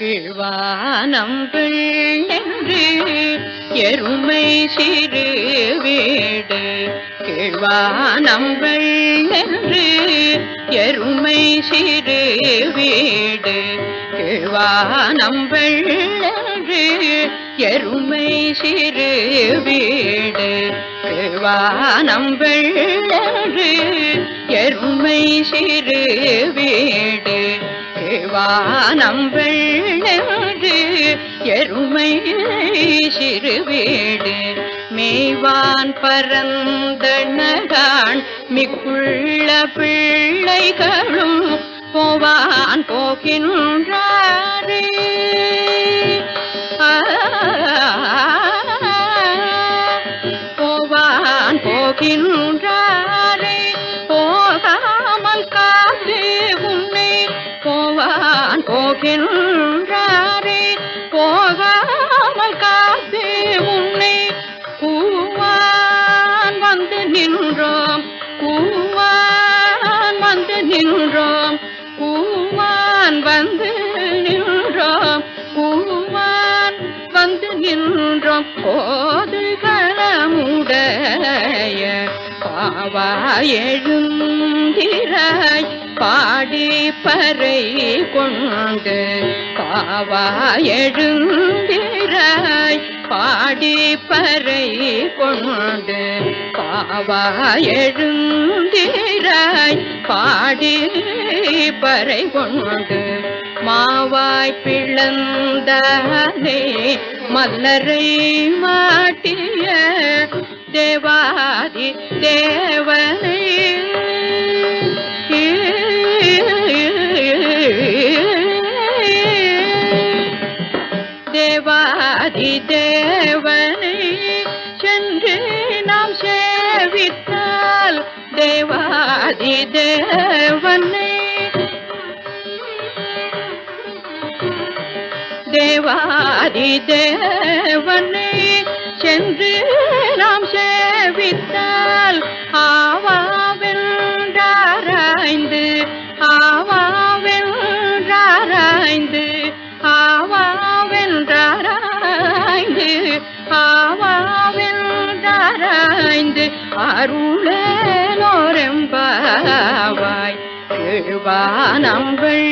கீழ்வானங்கள் பிள்ளென்று எருமை சிறு வீடு. கீழ்வானங்கள் பிள்ளென்று எருமை சிறு வீடு. கீழ்வானங்கள் பிள்ளென்று எருமை சிறு வீடு. கீழ்வானங்கள் பிள்ளென்று எருமை சிறு வீடு. வானம் வானம்பெள்ளு எருமை சிறுவேடு மேய்வான் பரந்தனகான் மிக்குள்ள பிள்ளைகளும் போவான் போகின்றாரே. போவான் போகின்றாரே. போகாமல் காத்து உன்னை போவான் போகின்ற நின்றோம். கூவான் வந்து நின்றோம். கூவான் வந்து நின்றோம். கூவான் வந்து நின்றோம். போது களமுடைய பாவா எழுந்திராய். பாடி பறை கொண்டு பாவா எழுந்திராய் பாடி பறை கொண்டு பாவா எழுந்திராய் பாடி பறை கொண்டு மாவாய் பிளந்தானே மல்லரை மாட்டிய தேவாதி தேவனே தேவாதி தேவனை சென்று நாம் சேவித்தால் தேவாதி தேவனை தேவாதி தேவனை சென்று அருளோரெம்பாவாய் எழுவானங்கள்